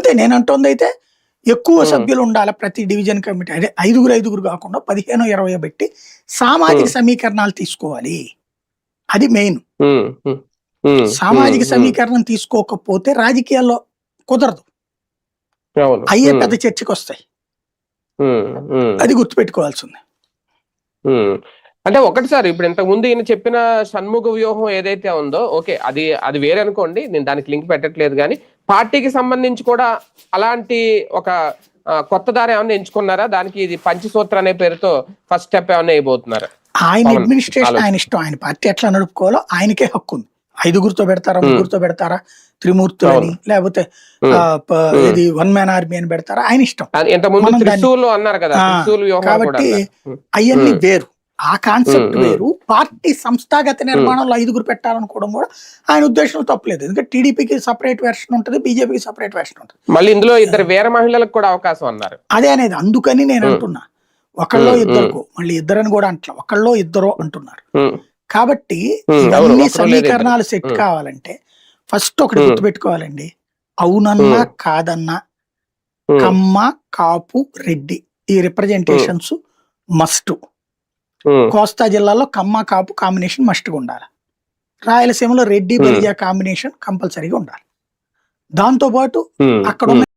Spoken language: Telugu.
అంతే నేను అంటోంది అయితే ఎక్కువ. సభ్యులు ఉండాలి ప్రతి డివిజన్ కమిటీ అదే ఐదుగురు ఐదుగురు కాకుండా పదిహేను ఇరవై పెట్టి సామాజిక. సమీకరణాలు తీసుకోవాలి. అది మెయిన్ సామాజిక సమీకరణం తీసుకోకపోతే రాజకీయాల్లో కుదరదు. అయ్యే పెద్ద చర్చకు వస్తాయి. అది గుర్తుపెట్టుకోవాల్సింది. అంటే ఒకటి సార్ ఇప్పుడు ఇంతకు ముందు ఈయన చెప్పిన షణ్ముఖ వ్యూహం ఏదైతే ఉందో ఓకే అది అది వేరే అనుకోండి నేను దానికి లింక్ పెట్టట్లేదు కానీ పార్టీకి సంబంధించి కూడా అలాంటి ఒక కొత్త దారి ఏమైనా ఎంచుకున్నారా దానికి ఇది పంచసూత్ర అనే పేరుతో ఫస్ట్ స్టెప్ ఏమైనా వేయబోతున్నారా ఆయన. అడ్మినిస్ట్రేషన్. ఆయన ఇష్టం ఆయన పార్టీ ఎట్లా నడుపుకోవాలో ఆయనకే హక్కు ఉంది ఐదుగురితో పెడతారా. ముగ్గురుతో పెడతారా త్రిమూర్తులని లేకపోతే. ఇది వన్ మ్యాన్ ఆర్మీ అని పెడతారా ఆయన ఇష్టం కాబట్టి అవన్నీ. వేరు ఆ కాన్సెప్ట్. వేరు. పార్టీ సంస్థాగత నిర్మాణంలో ఐదుగురు పెట్టాలనుకోవడం కూడా ఆయన ఉద్దేశంలో తప్పలేదు. ఎందుకంటే టీడీపీకి సపరేట్ వెర్షన్ ఉంటుంది బీజేపీకి సపరేట్ వెర్షన్ ఉంటుంది. మళ్ళీ ఇందులో ఇద్దరు వీర మహిళలకు కూడా అవకాశం అన్నారు. అదే అనేది అందుకని నేను. అంటున్నా. ఒకళ్ళో ఇద్దరుకో మళ్ళీ ఇద్దరని కూడా అంటలా ఒకళ్ళో ఇద్దరో అంటున్నారు. కాబట్టి ఇవన్నీ సమీకరణాలు ఇద్దరు. సెట్. కావాలంటే ఫస్ట్ ఒకటి. గుర్తుపెట్టుకోవాలండి. అవునన్నా. కాదన్నా కమ్మ కాపు రెడ్డి ఈ రిప్రజెంటేషన్స్ మస్ట్ కోస్తా జిల్లాలో కమ్మ కాపు కాంబినేషన్ మస్ట్గా ఉండాలి రాయలసీమలో రెడ్డి. బలిజా కాంబినేషన్ కంపల్సరీగా ఉండాలి దాంతో పాటు ఉమ్, అక్కడ. ఉన్న